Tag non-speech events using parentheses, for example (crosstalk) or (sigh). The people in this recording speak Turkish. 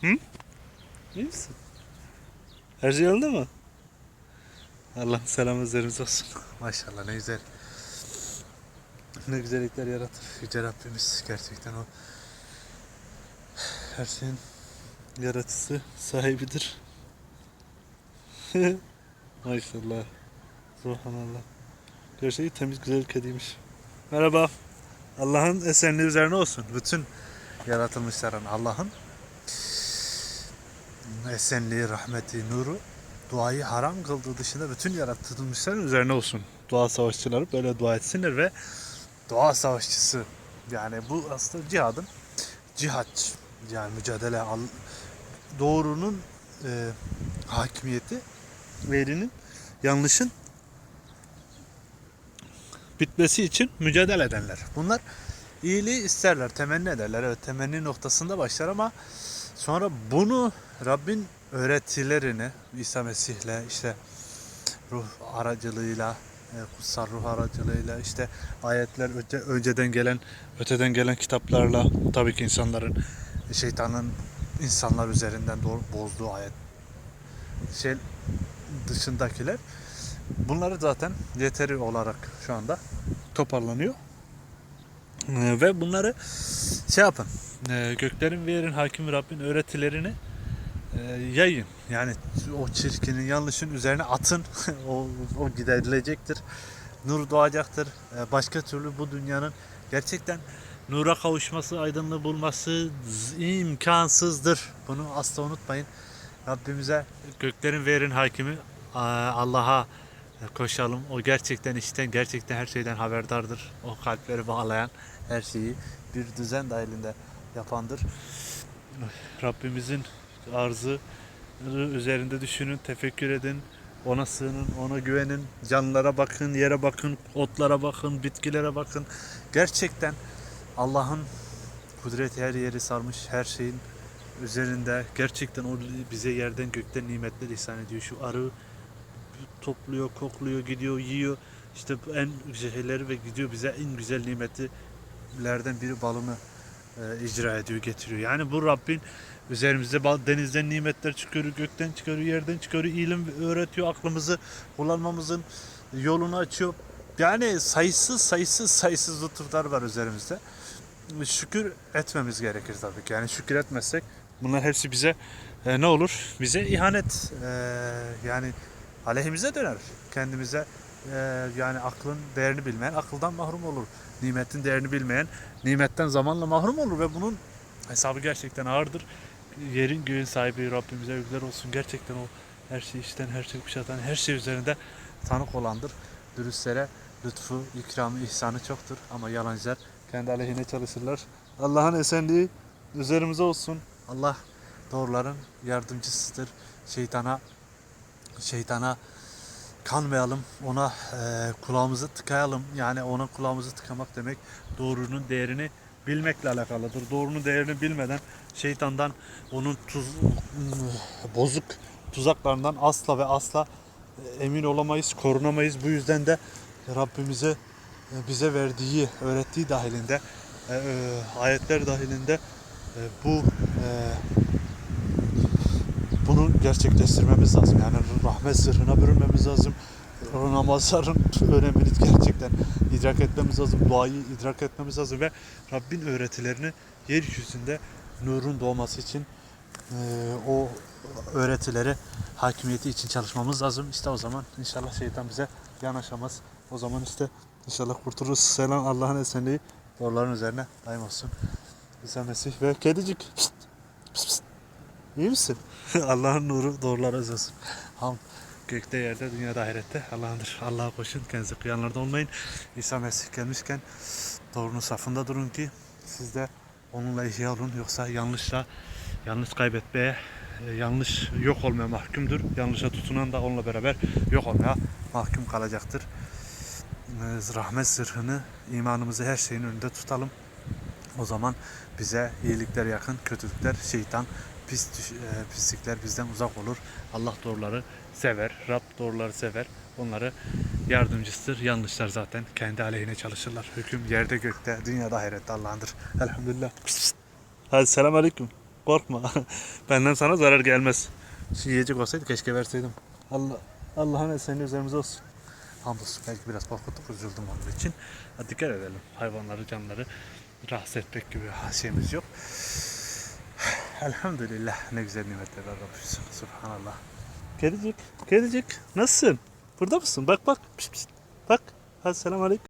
Hı? İyi misin? Her şey yolunda mı? Allah selam üzerinize olsun. (laughs) Maşallah ne güzel. Ne güzellikler yaratır Yüce Rabbimiz gerçekten o her şeyin yaratıcısı sahibidir. (laughs) Maşallah. Subhanallah. Gerçekten temiz güzel kediymiş. Merhaba. Allah'ın esenliği üzerine olsun. Bütün yaratılmışların Allah'ın esenliği, rahmeti, nuru duayı haram kıldığı dışında bütün yaratılmışların üzerine olsun. Dua savaşçıları böyle dua etsinler ve dua savaşçısı yani bu aslında cihadın cihat yani mücadele doğrunun e, hakimiyeti verinin yanlışın bitmesi için mücadele edenler. Bunlar iyiliği isterler, temenni ederler. Evet temenni noktasında başlar ama sonra bunu Rabbin öğretilerini İsa Mesih'le işte ruh aracılığıyla e, kutsal ruh aracılığıyla işte ayetler öte, önceden gelen öteden gelen kitaplarla tabii ki insanların şeytanın insanlar üzerinden doğru bozduğu ayet şey dışındakiler bunları zaten yeteri olarak şu anda toparlanıyor. Ee, ve bunları şey yapın. e, göklerin ve yerin hakimi Rabbin öğretilerini e, yayın. Yani o çirkinin yanlışın üzerine atın. (laughs) o, o giderilecektir. Nur doğacaktır. E, başka türlü bu dünyanın gerçekten nura kavuşması, aydınlığı bulması imkansızdır. Bunu asla unutmayın. Rabbimize göklerin ve yerin hakimi Allah'a koşalım. O gerçekten işten, gerçekten her şeyden haberdardır. O kalpleri bağlayan her şeyi bir düzen dahilinde yapandır. Rabbimizin arzı üzerinde düşünün, tefekkür edin. Ona sığının, ona güvenin. Canlılara bakın, yere bakın, otlara bakın, bitkilere bakın. Gerçekten Allah'ın kudreti her yeri sarmış, her şeyin üzerinde. Gerçekten o bize yerden gökten nimetler ihsan ediyor. Şu arı topluyor, kokluyor, gidiyor, yiyor. İşte en şeyleri ve gidiyor bize en güzel nimetlerden biri balını e, icra ediyor, getiriyor. Yani bu Rabbin üzerimize denizden nimetler çıkarıyor, gökten çıkarıyor, yerden çıkarıyor, ilim öğretiyor, aklımızı kullanmamızın yolunu açıyor. Yani sayısız sayısız sayısız lütuflar var üzerimizde. Şükür etmemiz gerekir tabii ki. Yani şükür etmezsek bunlar hepsi bize e, ne olur? Bize ihanet e, yani aleyhimize döner. Kendimize e, yani aklın değerini bilmeyen akıldan mahrum olur. Nimetin değerini bilmeyen nimetten zamanla mahrum olur ve bunun hesabı gerçekten ağırdır. Yerin göğün sahibi Rabbimize övgüler olsun. Gerçekten o her şeyi işten, her şeyi kuşatan, her şey üzerinde tanık olandır. Dürüstlere lütfu, ikramı, ihsanı çoktur ama yalancılar kendi aleyhine çalışırlar. Allah'ın esenliği üzerimize olsun. Allah doğruların yardımcısıdır. Şeytana şeytana kanmayalım. Ona e, kulağımızı tıkayalım. Yani ona kulağımızı tıkamak demek doğrunun değerini bilmekle alakalıdır. Doğrunun değerini bilmeden şeytandan onun tuz, bozuk tuzaklarından asla ve asla e, emin olamayız, korunamayız. Bu yüzden de Rabbimize e, bize verdiği, öğrettiği dahilinde e, e, ayetler dahilinde e, bu e, bunu gerçekleştirmemiz lazım. Yani rahmet zırhına bürünmemiz lazım. Namazların önemini gerçekten idrak etmemiz lazım. Duayı idrak etmemiz lazım ve Rabbin öğretilerini yeryüzünde nurun doğması için e, o öğretileri hakimiyeti için çalışmamız lazım. İşte o zaman inşallah şeytan bize yanaşamaz. O zaman işte inşallah kurtuluruz. Selam Allah'ın esenliği doğruların üzerine daim olsun. İsa Mesih ve kedicik. İyi misin? (laughs) Allah'ın nuru doğrulara olsun. Ham gökte yerde dünyada ahirette Allah'ındır. Allah'a koşun kendinizi kıyanlarda olmayın. İsa Mesih gelmişken doğrunun safında durun ki siz de onunla ihya olun. Yoksa yanlışla yanlış kaybetmeye e, yanlış yok olmaya mahkumdur. Yanlışa tutunan da onunla beraber yok olmaya mahkum kalacaktır. E, Rahmet zırhını, imanımızı her şeyin önünde tutalım. O zaman bize iyilikler yakın, kötülükler, şeytan, pis e, pislikler bizden uzak olur. Allah doğruları sever, Rab doğruları sever. Onları yardımcısıdır. Yanlışlar zaten kendi aleyhine çalışırlar. Hüküm yerde gökte, dünyada ahirette Allah'ındır. Elhamdülillah. Hadi selam aleyküm. korkma. (laughs) Benden sana zarar gelmez. Şu yiyecek olsaydı keşke verseydim. Allah Allah'ın eseri üzerimize olsun. Hamdolsun belki biraz korkuttuk üzüldüm onun için. Hadi dikkat edelim. Hayvanları, canları rahatsız etmek gibi şeyimiz yok. Elhamdülillah ne güzel nimetler Rabbimiz. Subhanallah. Kedicik, kedicik nasılsın? Burada mısın? Bak bak. Pişt, pişt. Bak. Hadi selam aleyküm.